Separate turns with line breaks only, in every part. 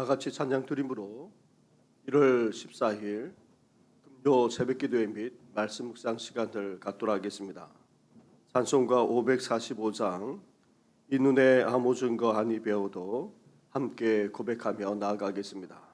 다 같이 찬양 드림으로 1월 14일 금요 새벽 기도회 및 말씀 묵상 시간을 갖도록 하겠습니다. 찬송가 545장 이 눈에 아무 증거 아니 배워도 함께 고백하며 나아가겠습니다.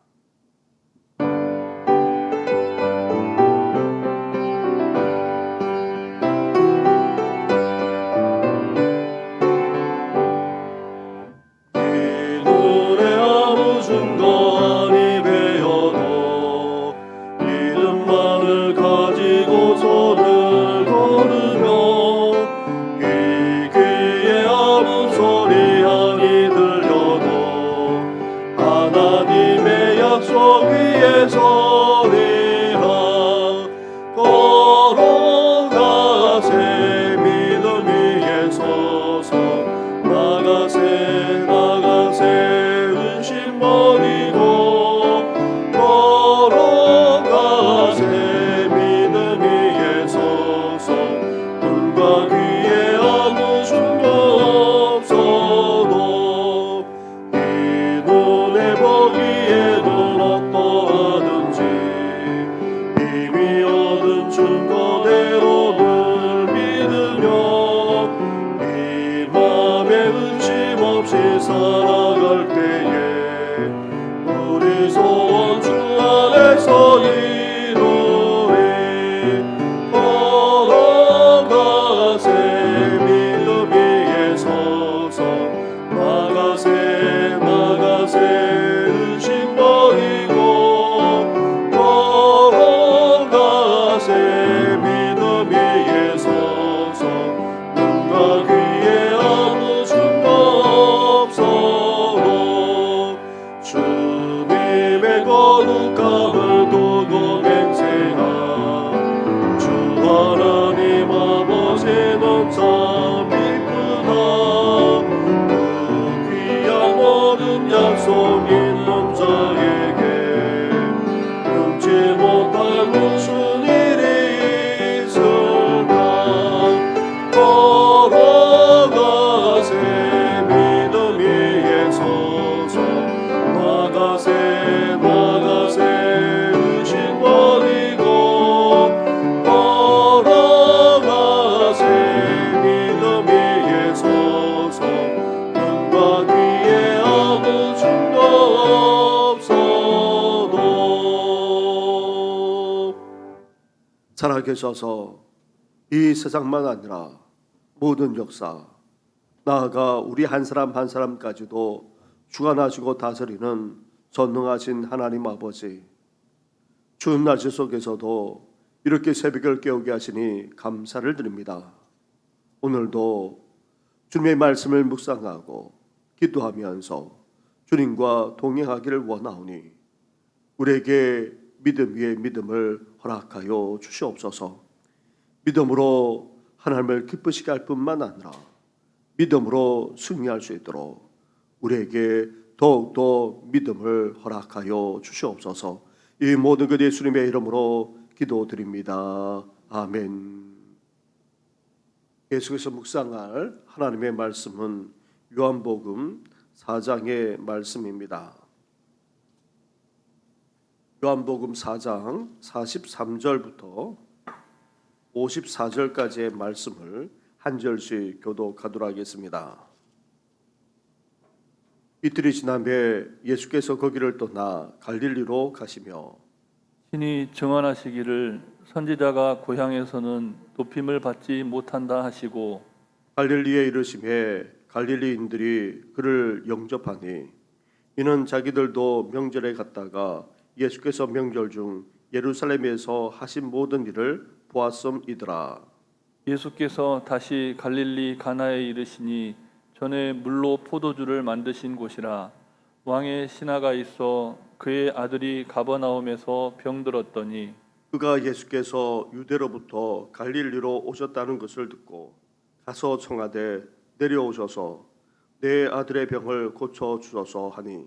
살아계셔서 이 세상만 아니라 모든 역사 나아가 우리 한 사람 한 사람까지도 주관하시고 다스리는 전능하신 하나님 아버지 추운 날씨 속에서도 이렇게 새벽을 깨우게 하시니 감사를 드립니다. 오늘도 주님의 말씀을 묵상하고 기도하면서 주님과 동행하기를 원하오니 우리에게 믿음 위에 믿음을 허락하여 주시옵소서. 믿음으로 하나님을 기쁘시게 할 뿐만 아니라 믿음으로 승리할 수 있도록 우리에게 더욱더 믿음을 허락하여 주시옵소서. 이 모든 것 예수님의 이름으로 기도드립니다. 아멘. 계속해서 묵상할 하나님의 말씀은 요한복음 4장의 말씀입니다. 요한복음 4장 43절부터 54절까지의 말씀을 한 절씩 교독하도록 하겠습니다. 이틀이 지남에 예수께서 거기를 떠나 갈릴리로 가시며
신이 증언하시기를 선지자가 고향에서는 높임을 받지 못한다 하시고
갈릴리에 이르심에 갈릴리인들이 그를 영접하니 이는 자기들도 명절에 갔다가 예수께서 명절 중 예루살렘에서 하신 모든 일을 보았음이더라.
예수께서 다시 갈릴리 가나에 이르시니 전에 물로 포도주를 만드신 곳이라 왕의 신하가 있어 그의 아들이 가버나움에서 병들었더니
그가 예수께서 유대로부터 갈릴리로 오셨다는 것을 듣고 가서 청하되 내려오셔서 내 아들의 병을 고쳐 주소서 하니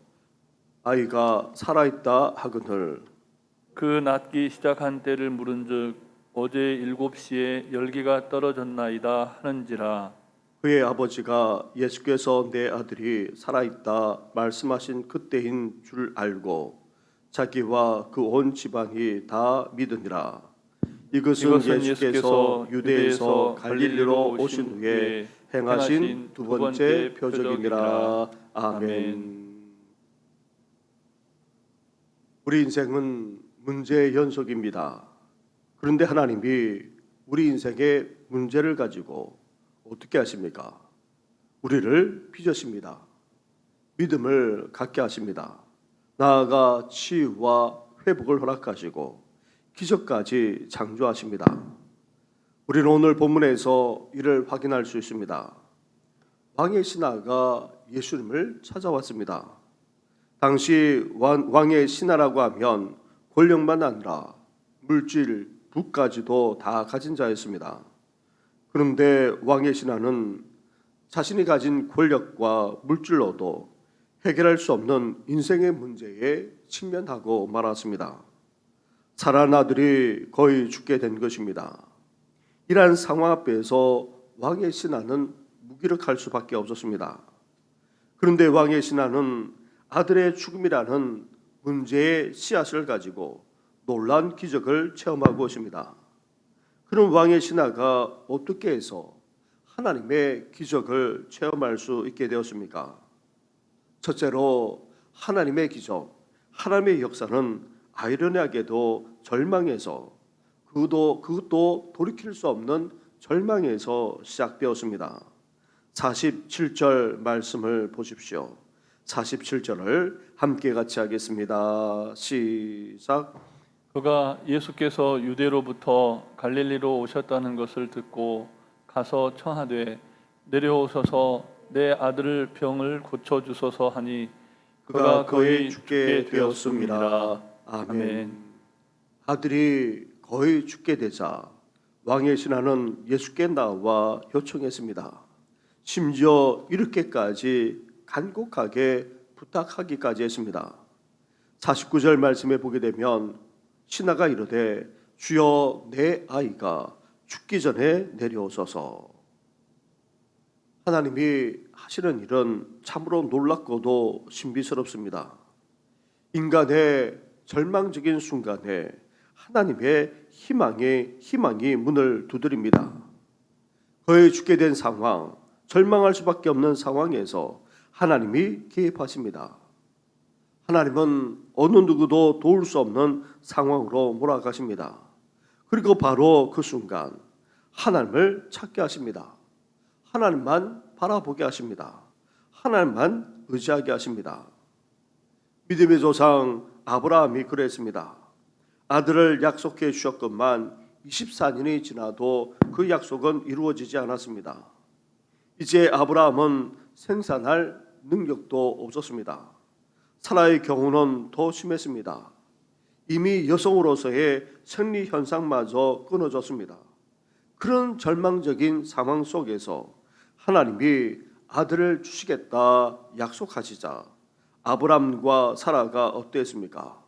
아이가 살아있다 하거늘
그 낫기 시작한 때를 물은즉 어제 일곱 시에 열기가 떨어졌나이다 하는지라
그의 아버지가 예수께서 내 아들이 살아있다 말씀하신 그때인 줄 알고 자기와 그 온 집안이 다 믿으니라. 이것은,
이것은
예수께서 유대에서 갈릴리로 오신 후에 행하신 두 번째 표적이니라. 아멘. 우리 인생은 문제의 연속입니다. 그런데 하나님이 우리 인생의 문제를 가지고 어떻게 하십니까? 우리를 빚으십니다. 믿음을 갖게 하십니다. 나아가 치유와 회복을 허락하시고 기적까지 창조하십니다. 우리는 오늘 본문에서 이를 확인할 수 있습니다. 왕의 신하가 예수님을 찾아왔습니다. 당시 왕, 왕의 신하라고 하면 권력만 아니라 물질, 부까지도 다 가진 자였습니다. 그런데 왕의 신하는 자신이 가진 권력과 물질로도 해결할 수 없는 인생의 문제에 직면하고 말았습니다. 살아난 아들이 거의 죽게 된 것입니다. 이러한 상황 앞에서 왕의 신하는 무기력할 수밖에 없었습니다. 그런데 왕의 신하는 아들의 죽음이라는 문제의 씨앗을 가지고 놀란 기적을 체험하고 있습니다. 그럼 왕의 신하가 어떻게 해서 하나님의 기적을 체험할 수 있게 되었습니까? 첫째로 하나님의 기적, 하나님의 역사는 아이러니하게도 절망에서 그것도 그것도 돌이킬 수 없는 절망에서 시작되었습니다. 47절 말씀을 보십시오. 47절을 함께 같이 하겠습니다. 시작.
그가 예수께서 유대로부터 갈릴리로 오셨다는 것을 듣고 가서 청하되 내려오셔서 내 아들을 병을 고쳐 주소서 하니
그가 거의 죽게 되었습니다. 아멘.
아멘.
아들이 거의 죽게 되자 왕의 신하는 예수께 나와 요청했습니다. 심지어 이렇게까지 간곡하게 부탁하기까지 했습니다. 49절 말씀에 보게 되면 신하가 이르되 주여 내 아이가 죽기 전에 내려오소서. 하나님이 하시는 일은 참으로 놀랍고도 신비스럽습니다. 인간의 절망적인 순간에 하나님의 희망의 희망이 문을 두드립니다. 거의 죽게 된 상황, 절망할 수밖에 없는 상황에서 하나님이 개입하십니다. 하나님은 어느 누구도 도울 수 없는 상황으로 몰아가십니다. 그리고 바로 그 순간 하나님을 찾게 하십니다. 하나님만 바라보게 하십니다. 하나님만 의지하게 하십니다. 믿음의 조상 아브라함이 그랬습니다. 아들을 약속해 주셨건만 24년이 지나도 그 약속은 이루어지지 않았습니다. 이제 아브라함은 생산할 능력도 없었습니다. 사라의 경우는 더 심했습니다. 이미 여성으로서의 생리 현상마저 끊어졌습니다. 그런 절망적인 상황 속에서 하나님이 아들을 주시겠다 약속하시자 아브람과 사라가 어땠습니까?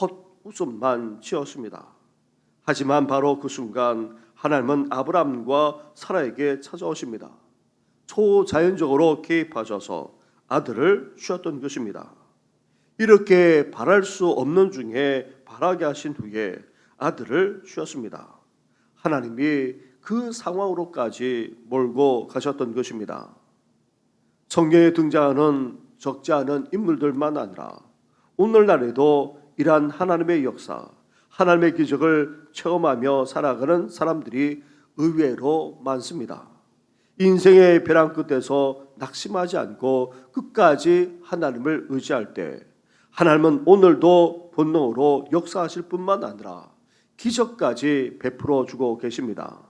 헛웃음만 지었습니다. 하지만 바로 그 순간 하나님은 아브람과 사라에게 찾아오십니다. 초자연적으로 개입하셔서 아들을 주셨던 것입니다. 이렇게 바랄 수 없는 중에 바라게 하신 후에 아들을 주셨습니다. 하나님이 그 상황으로까지 몰고 가셨던 것입니다. 성경에 등장하는 적지 않은 인물들만 아니라 오늘날에도 이러한 하나님의 역사, 하나님의 기적을 체험하며 살아가는 사람들이 의외로 많습니다. 인생의 벼랑 끝에서 낙심하지 않고 끝까지 하나님을 의지할 때 하나님은 오늘도 본능으로 역사하실 뿐만 아니라 기적까지 베풀어 주고 계십니다.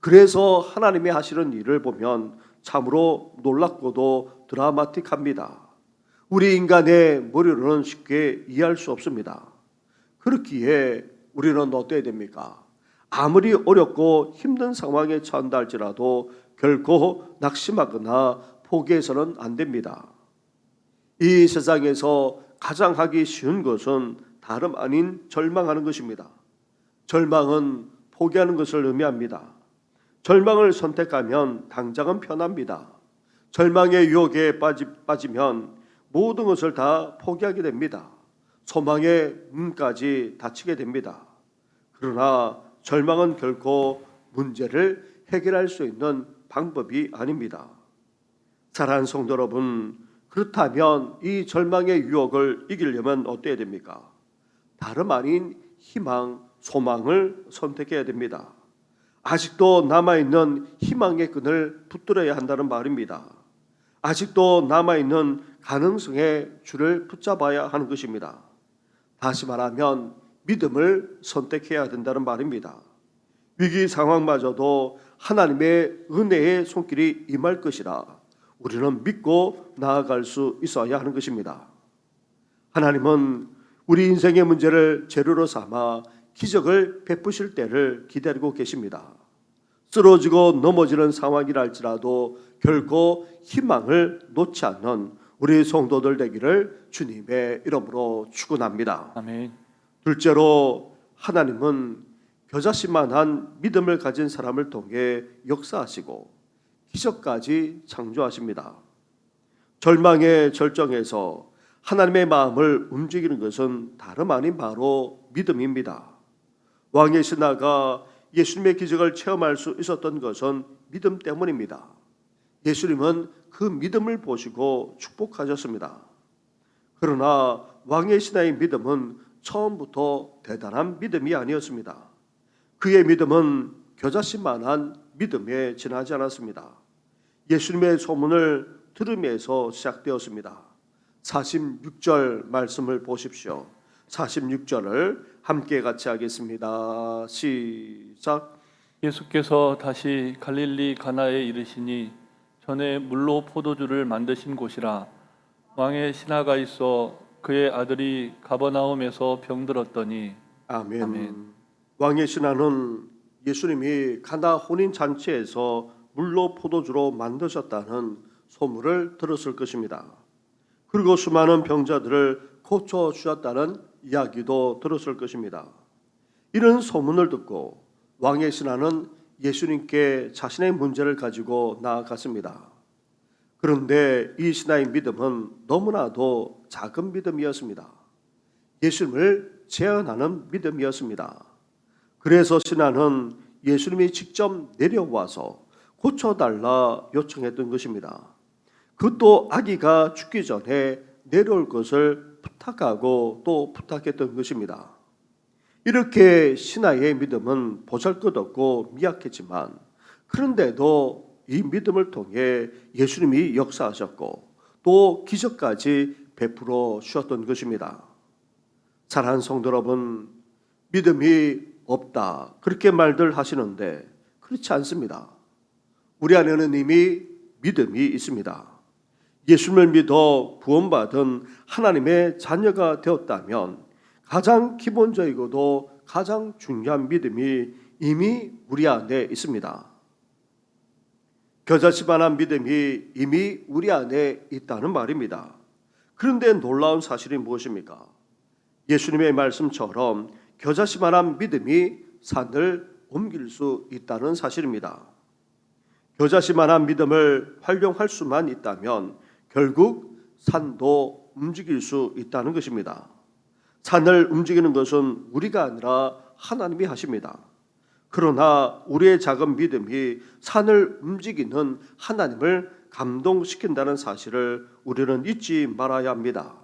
그래서 하나님이 하시는 일을 보면 참으로 놀랍고도 드라마틱합니다. 우리 인간의 머리로는 쉽게 이해할 수 없습니다. 그렇기에 우리는 어때야 됩니까? 아무리 어렵고 힘든 상황에 처한다 할지라도 결코 낙심하거나 포기해서는 안 됩니다. 이 세상에서 가장 하기 쉬운 것은 다름 아닌 절망하는 것입니다. 절망은 포기하는 것을 의미합니다. 절망을 선택하면 당장은 편합니다. 절망의 유혹에 빠지, 빠지면 모든 것을 다 포기하게 됩니다. 소망의 문까지 닫히게 됩니다. 그러나 절망은 결코 문제를 해결할 수 있는 방법이 아닙니다. 사랑하는 성도 여러분, 그렇다면 이 절망의 유혹을 이기려면 어때야 됩니까? 다름 아닌 희망, 소망을 선택해야 됩니다. 아직도 남아있는 희망의 끈을 붙들어야 한다는 말입니다. 아직도 남아있는 가능성의 줄을 붙잡아야 하는 것입니다. 다시 말하면 믿음을 선택해야 된다는 말입니다. 위기 상황마저도 하나님의 은혜의 손길이 임할 것이라 우리는 믿고 나아갈 수 있어야 하는 것입니다. 하나님은 우리 인생의 문제를 재료로 삼아 기적을 베푸실 때를 기다리고 계십니다. 쓰러지고 넘어지는 상황이라 할지라도 결코 희망을 놓지 않는 우리 성도들 되기를 주님의 이름으로 축원합니다.
아멘.
둘째로 하나님은 겨자씨만한 믿음을 가진 사람을 통해 역사하시고 기적까지 창조하십니다. 절망의 절정에서 하나님의 마음을 움직이는 것은 다름 아닌 바로 믿음입니다. 왕의 신하가 예수님의 기적을 체험할 수 있었던 것은 믿음 때문입니다. 예수님은 그 믿음을 보시고 축복하셨습니다. 그러나 왕의 신하의 믿음은 처음부터 대단한 믿음이 아니었습니다. 그의 믿음은 겨자씨만한 믿음에 지나지 않았습니다. 예수님의 소문을 들으면서 시작되었습니다. 46절 말씀을 보십시오. 46절을 함께 같이 하겠습니다. 시작.
예수께서 다시 갈릴리 가나에 이르시니 전에 물로 포도주를 만드신 곳이라 왕의 신하가 있어 그의 아들이 가버나움에서 병들었더니
아멘.
아멘.
왕의 신하는 예수님이 가나 혼인 잔치에서 물로 포도주로 만드셨다는 소문을 들었을 것입니다. 그리고 수많은 병자들을 고쳐 주셨다는 이야기도 들었을 것입니다. 이런 소문을 듣고 왕의 신하는 예수님께 자신의 문제를 가지고 나아갔습니다. 그런데 이 신하의 믿음은 너무나도 작은 믿음이었습니다. 예수님을 제한하는 믿음이었습니다. 그래서 신하는 예수님이 직접 내려와서 고쳐달라 요청했던 것입니다. 그것도 아기가 죽기 전에 내려올 것을 부탁하고 또 부탁했던 것입니다. 이렇게 신하의 믿음은 보잘것없고 미약했지만 그런데도 이 믿음을 통해 예수님이 역사하셨고 또 기적까지 베풀어 주셨던 것입니다. 사랑하는 성도 여러분, 믿음이 없다 그렇게 말들 하시는데 그렇지 않습니다. 우리 안에는 이미 믿음이 있습니다. 예수님을 믿어 구원받은 하나님의 자녀가 되었다면 가장 기본적이고도 가장 중요한 믿음이 이미 우리 안에 있습니다. 겨자씨만한 믿음이 이미 우리 안에 있다는 말입니다. 그런데 놀라운 사실이 무엇입니까? 예수님의 말씀처럼 겨자씨만한 믿음이 산을 옮길 수 있다는 사실입니다. 겨자씨만한 믿음을 활용할 수만 있다면 결국 산도 움직일 수 있다는 것입니다. 산을 움직이는 것은 우리가 아니라 하나님이 하십니다. 그러나 우리의 작은 믿음이 산을 움직이는 하나님을 감동시킨다는 사실을 우리는 잊지 말아야 합니다.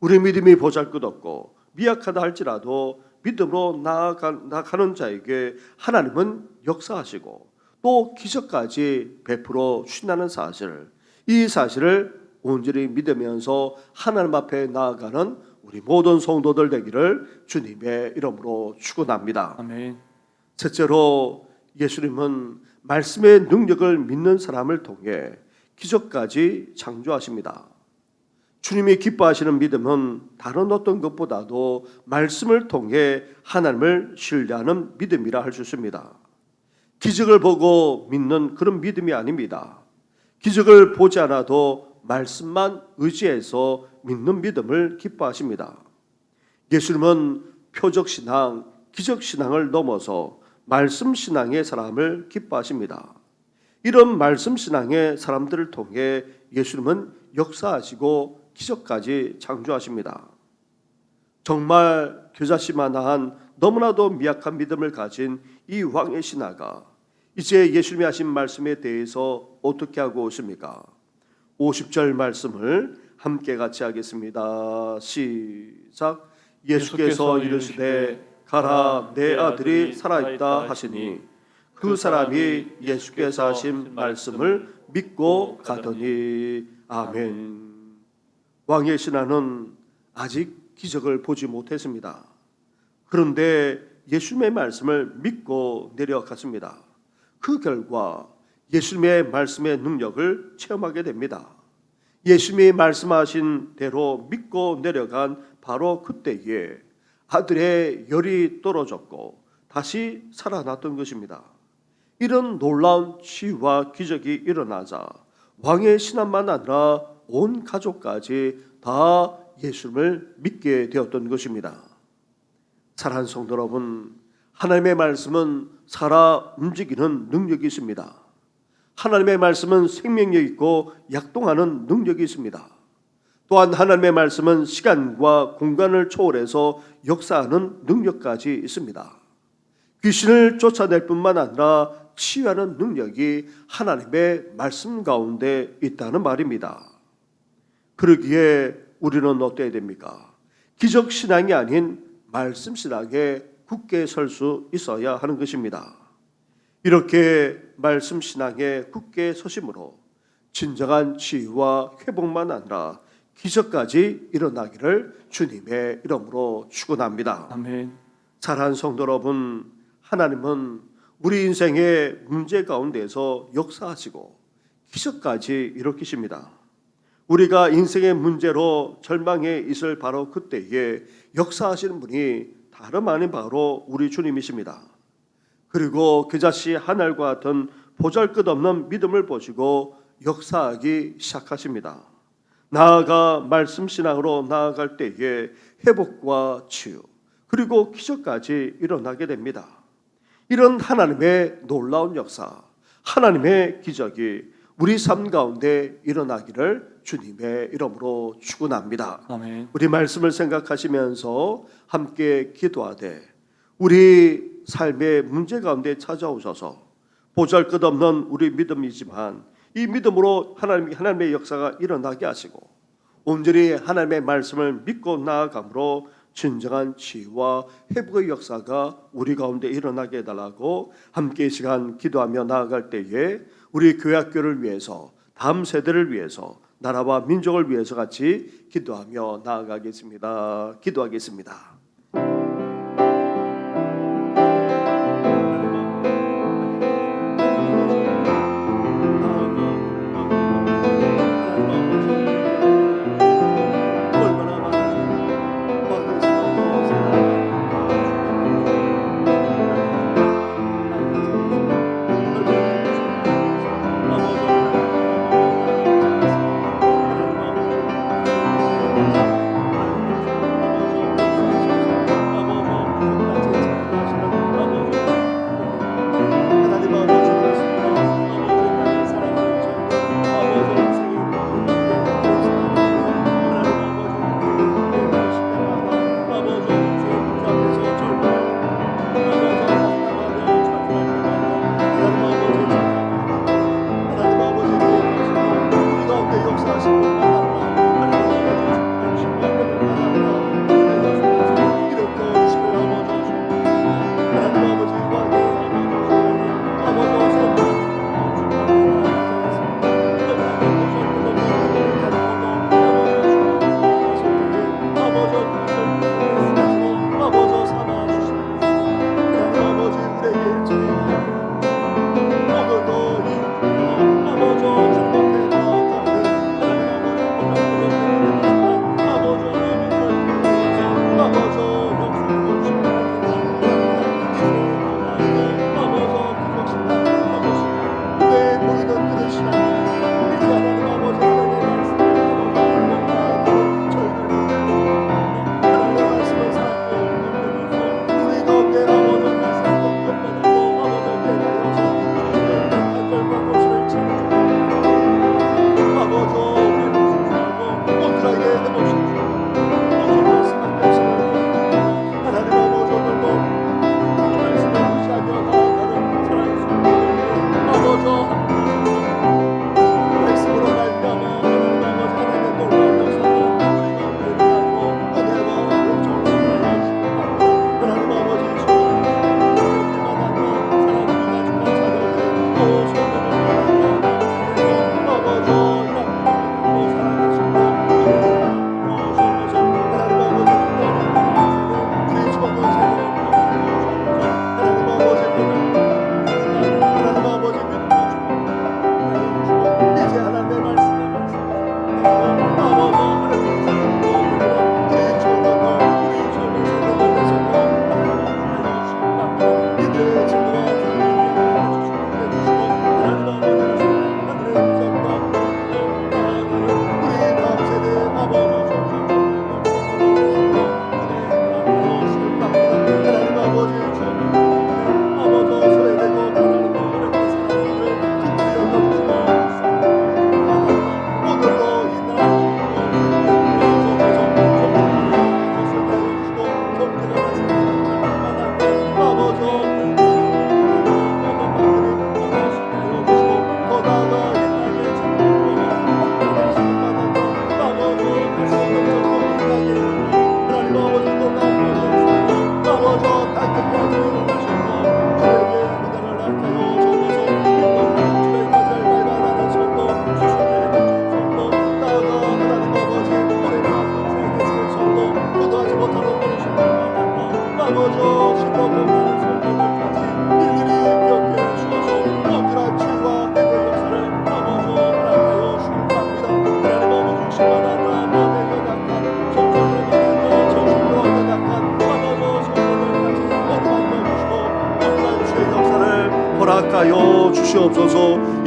우리 믿음이 보잘 것 없고 미약하다 할지라도 믿음으로 나아가, 나가는 자에게 하나님은 역사하시고 또 기적까지 베풀어 주신다는 사실, 이 사실을 온전히 믿으면서 하나님 앞에 나아가는 우리 모든 성도들 되기를 주님의 이름으로 축원합니다.
아멘.
셋째로 예수님은 말씀의 능력을 믿는 사람을 통해 기적까지 창조하십니다. 주님이 기뻐하시는 믿음은 다른 어떤 것보다도 말씀을 통해 하나님을 신뢰하는 믿음이라 할 수 있습니다. 기적을 보고 믿는 그런 믿음이 아닙니다. 기적을 보지 않아도 말씀만 의지해서 믿는 믿음을 기뻐하십니다. 예수님은 표적 신앙, 기적 신앙을 넘어서 말씀 신앙의 사람을 기뻐하십니다. 이런 말씀 신앙의 사람들을 통해 예수님은 역사하시고 기적까지 창조하십니다. 정말 교자씨만한 너무나도 미약한 믿음을 가진 이 왕의 신하가 이제 예수님이 하신 말씀에 대해서 어떻게 하고 있습니까? 50절 말씀을 함께 같이 하겠습니다. 시작. 예수께서 이르시되 가라 내 아들이 살아있다 하시니 그 사람이 예수께서 하신 말씀을 믿고 가더니 아멘. 왕의 신하는 아직 기적을 보지 못했습니다. 그런데 예수님의 말씀을 믿고 내려갔습니다. 그 결과 예수님의 말씀의 능력을 체험하게 됩니다. 예수님이 말씀하신 대로 믿고 내려간 바로 그때에 아들의 열이 떨어졌고 다시 살아났던 것입니다. 이런 놀라운 치유와 기적이 일어나자 왕의 신하만 아니라 온 가족까지 다 예수님을 믿게 되었던 것입니다. 사랑하는 성도 여러분, 하나님의 말씀은 살아 움직이는 능력이 있습니다. 하나님의 말씀은 생명력 있고 약동하는 능력이 있습니다. 또한 하나님의 말씀은 시간과 공간을 초월해서 역사하는 능력까지 있습니다. 귀신을 쫓아낼 뿐만 아니라 치유하는 능력이 하나님의 말씀 가운데 있다는 말입니다. 그러기에 우리는 어때야 됩니까? 기적 신앙이 아닌 말씀 신앙에 굳게 설 수 있어야 하는 것입니다. 이렇게 말씀 신앙에 굳게 서심으로 진정한 치유와 회복만 아니라 기적까지 일어나기를 주님의 이름으로 축원합니다.
아멘.
사랑하는 성도 여러분, 하나님은 우리 인생의 문제 가운데서 역사하시고 기적까지 일으키십니다. 우리가 인생의 문제로 절망에 있을 바로 그때에 역사하시는 분이 다름 아닌 바로 우리 주님이십니다. 그리고 그 자씨 하늘과 같은 보잘것없는 믿음을 보시고 역사하기 시작하십니다. 나아가 말씀 신앙으로 나아갈 때에 회복과 치유 그리고 기적까지 일어나게 됩니다. 이런 하나님의 놀라운 역사, 하나님의 기적이 우리 삶 가운데 일어나기를 주님의 이름으로 축원합니다. 우리 말씀을 생각하시면서 함께 기도하되 우리 삶의 문제 가운데 찾아오셔서 보잘것없는 우리 믿음이지만 이 믿음으로 하나님 하나님의 역사가 일어나게 하시고 온전히 하나님의 말씀을 믿고 나아감으로 진정한 치유와 회복의 역사가 우리 가운데 일어나게 해달라고 함께 이 시간 기도하며 나아갈 때에 우리 교회 학교를 위해서 다음 세대를 위해서 나라와 민족을 위해서 같이 기도하며 나아가겠습니다. 기도하겠습니다.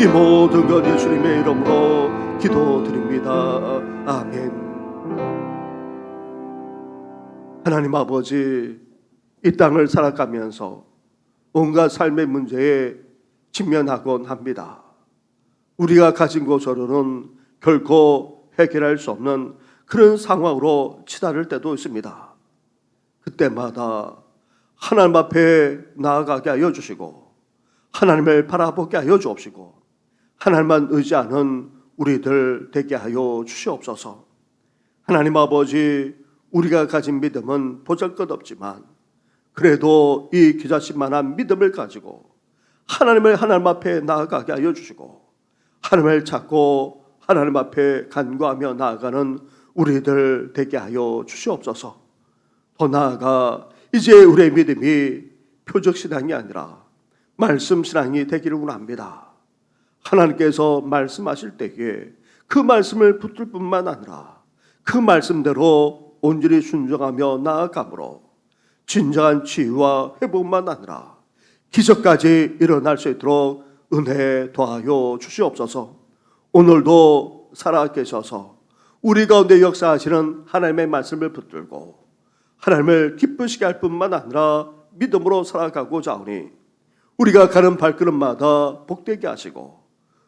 이 모든 것 예수님의 이름으로 기도드립니다 아멘 하나님 아버지 이 땅을 살아가면서 온갖 삶의 문제에 직면하곤 합니다. 우리가 가진 것으로는 결코 해결할 수 없는 그런 상황으로 치달을 때도 있습니다. 그때마다 하나님 앞에 나아가게 하여 주시고 하나님을 바라보게 하여 주옵시고 하나님만 의지하는 우리들 되게 하여 주시옵소서. 하나님 아버지 우리가 가진 믿음은 보잘 것 없지만 그래도 이 기자씨만한 믿음을 가지고 하나님을 하나님 앞에 나아가게 하여 주시고 하나님을 찾고 하나님 앞에 간구하며 나아가는 우리들 되게 하여 주시옵소서. 더 나아가 이제 우리의 믿음이 표적 신앙이 아니라 말씀 신앙이 되기를 원합니다. 하나님께서 말씀하실 때에 그 말씀을 붙들 뿐만 아니라 그 말씀대로 온전히 순종하며 나아가므로 진정한 치유와 회복만 아니라 기적까지 일어날 수 있도록 은혜 더하여 주시옵소서. 오늘도 살아 계셔서 우리 가운데 역사하시는 하나님의 말씀을 붙들고 하나님을 기쁘시게 할 뿐만 아니라 믿음으로 살아가고자 하니 우리가 가는 발걸음마다 복되게 하시고